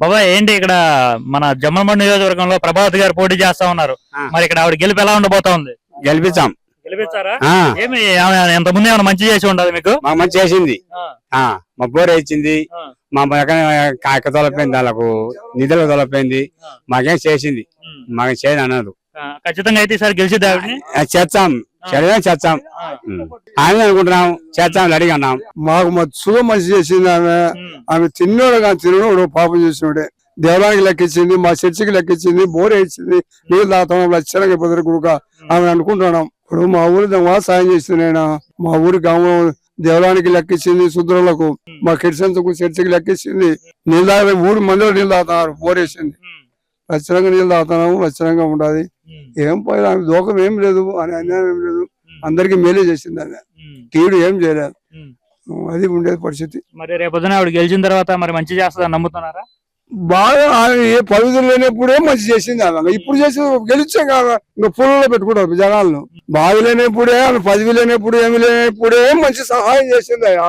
బాబాయ్ ఏంటి ఇక్కడ మన జమ్మలమూడి నియోజకవర్గంలో ప్రభావతి గారు పోటీ చేస్తా ఉన్నారు. మరి ఇక్కడ ఆవిడ గెలుపు ఎలా ఉండబోతా ఉంది? గెలిపించాం గెలిపించారా ఏమి ఎంత ముందు ఏమైనా మంచి చేసి ఉండదు మీకు? మాకు మంచి చేసింది. ఆ. మా బోర్ ఇచ్చింది ఆ. మా కాక తొలపోయింది వాళ్ళకు నిధులు తొలపోయింది. మాకేం చేసింది. మాకు చేయదు అన్నది ఆ, ఖచ్చితంగా అయితే ఈసారి గెలిచిద్ది చేస్తాం. చేస్తాం. ఆయన అనుకుంటున్నాం చేస్తాం రెడీగా ఉన్నాం మాకు మత్సుగా మంచి చేసింది ఆమె. ఆమె తిన్నోడు కానీ తినోడు పాపం చేసినోడే. దేవాలయానికి లెక్కించింది మా చర్చికి లెక్కించింది బోర్ వేసింది నీళ్ళు తాగుతాం లక్షణంగా పొద్దున గుడుక. ఆమె అనుకుంటున్నాం. ఇప్పుడు మా ఊరి సాయం చేసింది నేను? మా ఊరి గ్రామం దేవాలయానికి లెక్కించింది శుద్రులకు మా కిడ్సన్స్కు చర్చికి లెక్కించింది. నీళ్ళు తాగే ఊరు మందిలో నీళ్ళు తాగుతున్నారు బోర్ వేసింది. లక్షణంగా నీళ్ళు తాగుతున్నాము లక్షణంగా ఉండాలి. ఏం పోయి ఆమె దోకం ఏం లేదు అని అన్యాయం ఏం లేదు. అందరికి మేలే చేసింది ఆమె. కీడు ఏం చేయలేదు. అది ఉండేది పరిస్థితి. మరి రేపొద్దున ఆవిడ గెలిచిన తర్వాత మరి మంచి చేస్తుందని నమ్ముతున్నారా? బాగా ఆమె ఏ పవిత్రం లేనప్పుడే మంచి చేసింది ఆమె. ఇప్పుడు చేసి గెలిచే కాదు ఇంకా పొలంలో పెట్టుకుంటారు జనాలను. బావి లేనప్పుడే ఆమె పదవి లేనప్పుడు ఏమి లేనప్పుడే మంచి సహాయం చేసింది అయ్యా.